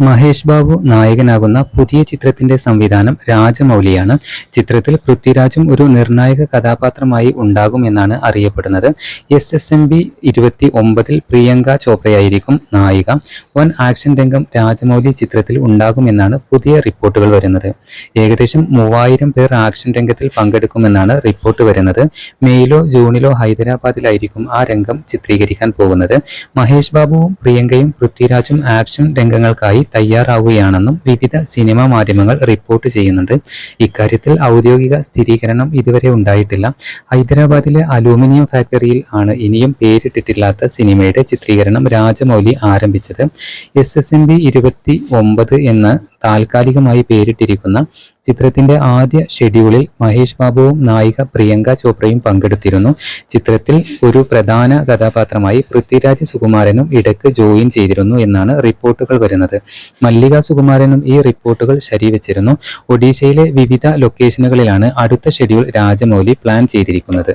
മഹേഷ് ബാബു നായകനാകുന്ന പുതിയ ചിത്രത്തിന്റെ സംവിധാനം രാജമൗലിയാണ്. ചിത്രത്തിൽ പൃഥ്വിരാജും ഒരു നിർണായക കഥാപാത്രമായി ഉണ്ടാകുമെന്നാണ് അറിയപ്പെടുന്നത്. എസ് എസ് എം ബി ഇരുപത്തി ഒമ്പതിൽ പ്രിയങ്ക ചോപ്രയായിരിക്കും നായിക. വൻ ആക്ഷൻ രംഗം രാജമൗലി ചിത്രത്തിൽ ഉണ്ടാകുമെന്നാണ് പുതിയ റിപ്പോർട്ടുകൾ വരുന്നത്. ഏകദേശം മൂവായിരം പേർ ആക്ഷൻ രംഗത്തിൽ പങ്കെടുക്കുമെന്നാണ് റിപ്പോർട്ട് വരുന്നത്. മെയ്യിലോ ജൂണിലോ ഹൈദരാബാദിലായിരിക്കും ആ രംഗം ചിത്രീകരിക്കാൻ പോകുന്നത്. മഹേഷ് ബാബുവും പ്രിയങ്കയും പൃഥ്വിരാജും ആക്ഷൻ രംഗങ്ങൾക്കായി തയ്യാറാവുകയാണെന്നും വിവിധ സിനിമാ മാധ്യമങ്ങൾ റിപ്പോർട്ട് ചെയ്യുന്നുണ്ട്. ഇക്കാര്യത്തിൽ ഔദ്യോഗിക സ്ഥിരീകരണം ഇതുവരെ ഉണ്ടായിട്ടില്ല. ഹൈദരാബാദിലെ അലൂമിനിയം ഫാക്ടറിയിൽ ആണ് ഇനിയും പേരിട്ടിട്ടില്ലാത്ത സിനിമയുടെ ചിത്രീകരണം രാജമൗലി ആരംഭിച്ചത്. എസ് എസ് എം ബി ഇരുപത്തി ഒമ്പത് എന്ന് താൽക്കാലികമായി പേരിട്ടിരിക്കുന്ന ചിത്രത്തിന്റെ ആദ്യ ഷെഡ്യൂളിൽ മഹേഷ് ബാബുവും നായിക പ്രിയങ്ക ചോപ്രയും പങ്കെടുത്തിരുന്നു. ചിത്രത്തിൽ ഒരു പ്രധാന കഥാപാത്രമായി പൃഥ്വിരാജ് സുകുമാരനും ഇടയ്ക്ക് ജോയിൻ ചെയ്തിരുന്നു എന്നാണ് റിപ്പോർട്ടുകൾ വരുന്നത്. മല്ലിക സുകുമാരനും ഈ റിപ്പോർട്ടുകൾ ശരിവെച്ചിരുന്നു ഒഡീഷയിലെ വിവിധ ലൊക്കേഷനുകളിലാണ് അടുത്ത ഷെഡ്യൂൾ രാജമൗലി പ്ലാൻ ചെയ്തിരിക്കുന്നത്.